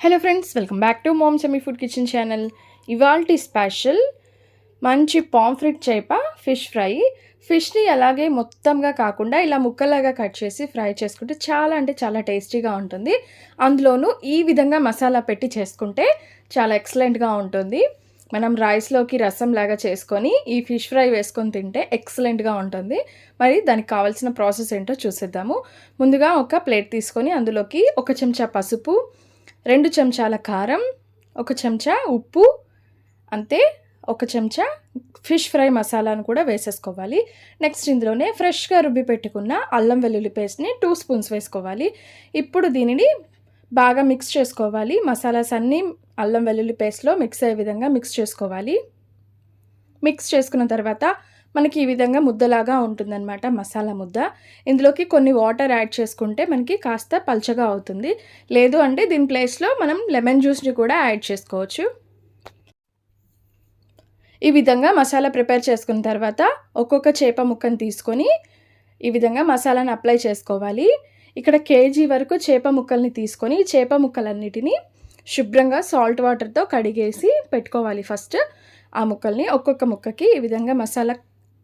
Hello friends welcome back to mom semi food kitchen channel ఇవాల్టి special మంచి pomfret చేప fish fry ఫిష్ని అలాగే మొత్తంగా కాకుండా ఇలా ముక్కలాగా కట్ చేసి ఫ్రై చేసుకుంటే చాలా అంటే చాలా టేస్టీగా ఉంటుంది. అందులోనూ ఈ విధంగా మసాలా పెట్టి చేసుకుంటే చాలా ఎక్సలెంట్గా ఉంటుంది. మనం రైస్లోకి రసం లాగా చేసుకొని ఈ ఫిష్ ఫ్రై వేసుకొని తింటే ఎక్సలెంట్గా ఉంటుంది. మరి దానికి కావాల్సిన ప్రాసెస్ ఏంటో చూసేద్దాము. ముందుగా ఒక ప్లేట్ తీసుకొని అందులోకి ఒక చెంచా పసుపు రెండు చెంచాల కారం ఒక చెంచా ఉప్పు అంతే ఒక చెంచా ఫిష్ ఫ్రై మసాలాను కూడా వేసేసుకోవాలి. నెక్స్ట్ ఇందులోనే ఫ్రెష్గా రుబ్బి పెట్టుకున్న అల్లం వెల్లుల్లి పేస్ట్ని టూ స్పూన్స్ వేసుకోవాలి. ఇప్పుడు దీనిని బాగా మిక్స్ చేసుకోవాలి. మసాలాస్ అన్నీ అల్లం వెల్లుల్లి పేస్ట్లో మిక్స్ అయ్యే విధంగా మిక్స్ చేసుకోవాలి. మిక్స్ చేసుకున్న తర్వాత మనకి ఈ విధంగా ముద్దలాగా ఉంటుందన్నమాట మసాలా ముద్ద. ఇందులోకి కొన్ని వాటర్ యాడ్ చేసుకుంటే మనకి కాస్త పల్చగా అవుతుంది. లేదు అంటే దీని ప్లేస్లో మనం లెమన్ జ్యూస్ని కూడా యాడ్ చేసుకోవచ్చు. ఈ విధంగా మసాలా ప్రిపేర్ చేసుకున్న తర్వాత ఒక్కొక్క చేప ముక్కను తీసుకొని ఈ విధంగా మసాలాను అప్లై చేసుకోవాలి. ఇక్కడ కేజీ వరకు చేప ముక్కల్ని తీసుకొని చేప ముక్కలన్నిటినీ శుభ్రంగా సాల్ట్ వాటర్తో కడిగేసి పెట్టుకోవాలి ఫస్ట్. ఆ ముక్కల్ని ఒక్కొక్క ముక్కకి ఈ విధంగా మసాలా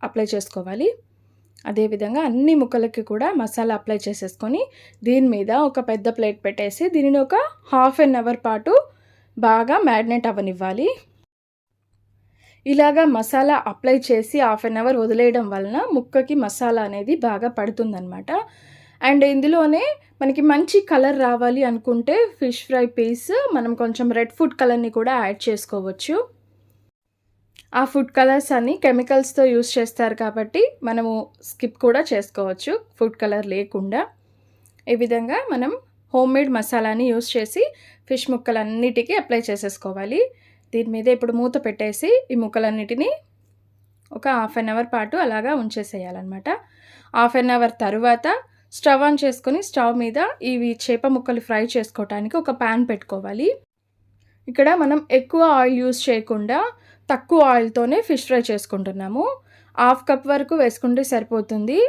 అప్లై చేసుకోవాలి. అదేవిధంగా అన్ని ముక్కలకి కూడా మసాలా అప్లై చేసేసుకొని దీని మీద ఒక పెద్ద ప్లేట్ పెట్టేసి దీనిని ఒక హాఫ్ అన్ అవర్ పాటు బాగా మ్యారినేట్ అవ్వనివ్వాలి. ఇలాగా మసాలా అప్లై చేసి హాఫ్ అన్ అవర్ వదిలేయడం వలన ముక్కకి మసాలా అనేది బాగా పడుతుందన్నమాట. అండ్ ఇందులోనే మనకి మంచి కలర్ రావాలి అనుకుంటే ఫిష్ ఫ్రై పీస్ మనం కొంచెం రెడ్ ఫుడ్ కలర్ని కూడా యాడ్ చేసుకోవచ్చు. ఆ ఫుడ్ కలర్స్ అన్ని కెమికల్స్తో యూస్ చేస్తారు కాబట్టి మనము స్కిప్ కూడా చేసుకోవచ్చు ఫుడ్ కలర్ లేకుండా. ఈ విధంగా మనం హోమ్ మేడ్ మసాలాని యూస్ చేసి ఫిష్ ముక్కలన్నిటికీ అప్లై చేసేసుకోవాలి. దీని మీద ఇప్పుడు మూత పెట్టేసి ఈ ముక్కలన్నిటినీ ఒక హాఫ్ అన్ అవర్ పాటు అలాగా ఉంచేసేయాలన్నమాట. హాఫ్ అన్ అవర్ తర్వాత స్టవ్ ఆన్ చేసుకొని స్టవ్ మీద ఇవి చేప ముక్కలు ఫ్రై చేసుకోవటానికి ఒక ప్యాన్ పెట్టుకోవాలి. ఇక్కడ మనం ఎక్కువ ఆయిల్ యూస్ చేయకుండా తక్కువ ఆయిల్తోనే ఫిష్ ఫ్రై చేసుకుంటున్నాము. హాఫ్ కప్ వరకు వేసుకుంటే సరిపోతుంది.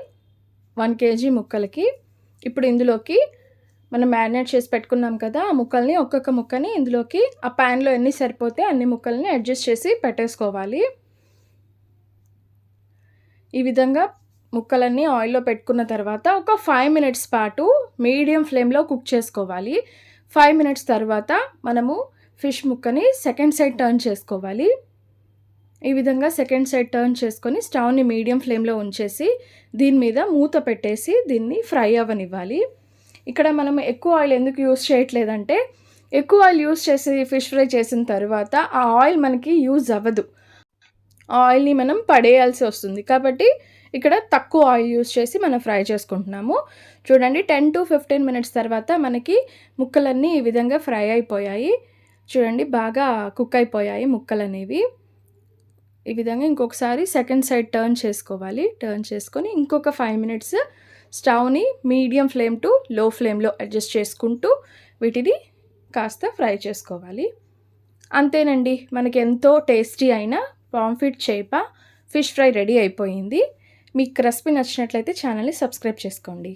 వన్ కేజీ ముక్కలకి. ఇప్పుడు ఇందులోకి మనం మ్యారినేట్ చేసి పెట్టుకున్నాం కదా ఆ ముక్కల్ని ఒక్కొక్క ముక్కని ఇందులోకి ఆ ప్యాన్లో ఎన్ని సరిపోతే అన్ని ముక్కల్ని అడ్జస్ట్ చేసి పెట్టేసుకోవాలి. ఈ విధంగా ముక్కలన్నీ ఆయిల్లో పెట్టుకున్న తర్వాత ఒక ఫైవ్ మినిట్స్ పాటు మీడియం ఫ్లేమ్లో కుక్ చేసుకోవాలి. ఫైవ్ మినిట్స్ తర్వాత మనము ఫిష్ ముక్కని సెకండ్ సైడ్ టర్న్ చేసుకోవాలి. ఈ విధంగా సెకండ్ సైడ్ టర్న్ చేసుకొని స్టవ్ని మీడియం ఫ్లేమ్లో ఉంచేసి దీని మీద మూత పెట్టేసి దీన్ని ఫ్రై అవ్వనివ్వాలి. ఇక్కడ మనం ఎక్కువ ఆయిల్ ఎందుకు యూస్ చేయట్లేదంటే ఎక్కువ ఆయిల్ యూస్ చేసి ఫిష్ ఫ్రై చేసిన తర్వాత ఆ ఆయిల్ మనకి యూజ్ అవ్వదు. ఆయిల్ని మనం పడేయాల్సి వస్తుంది. కాబట్టి ఇక్కడ తక్కువ ఆయిల్ యూస్ చేసి మనం ఫ్రై చేసుకుంటున్నాము. చూడండి టెన్ టు ఫిఫ్టీన్ మినిట్స్ తర్వాత మనకి ముక్కలన్నీ ఈ విధంగా ఫ్రై అయిపోయాయి. చూడండి బాగా కుక్ అయిపోయాయి ముక్కలు అనేవి ఈ విధంగా ఇంకొకసారి సెకండ్ సైడ్ టర్న్ చేసుకోవాలి. టర్న్ చేసుకొని ఇంకొక ఫైవ్ మినిట్స్ స్టవ్ని మీడియం ఫ్లేమ్ టు లో ఫ్లేమ్లో అడ్జస్ట్ చేసుకుంటూ వీటిని కాస్త ఫ్రై చేసుకోవాలి. అంతేనండి మనకి ఎంతో టేస్టీ అయిన పాంఫిట్ చేప ఫిష్ ఫ్రై రెడీ అయిపోయింది. మీకు రెసిపీ నచ్చినట్లయితే ఛానల్ని సబ్స్క్రైబ్ చేసుకోండి.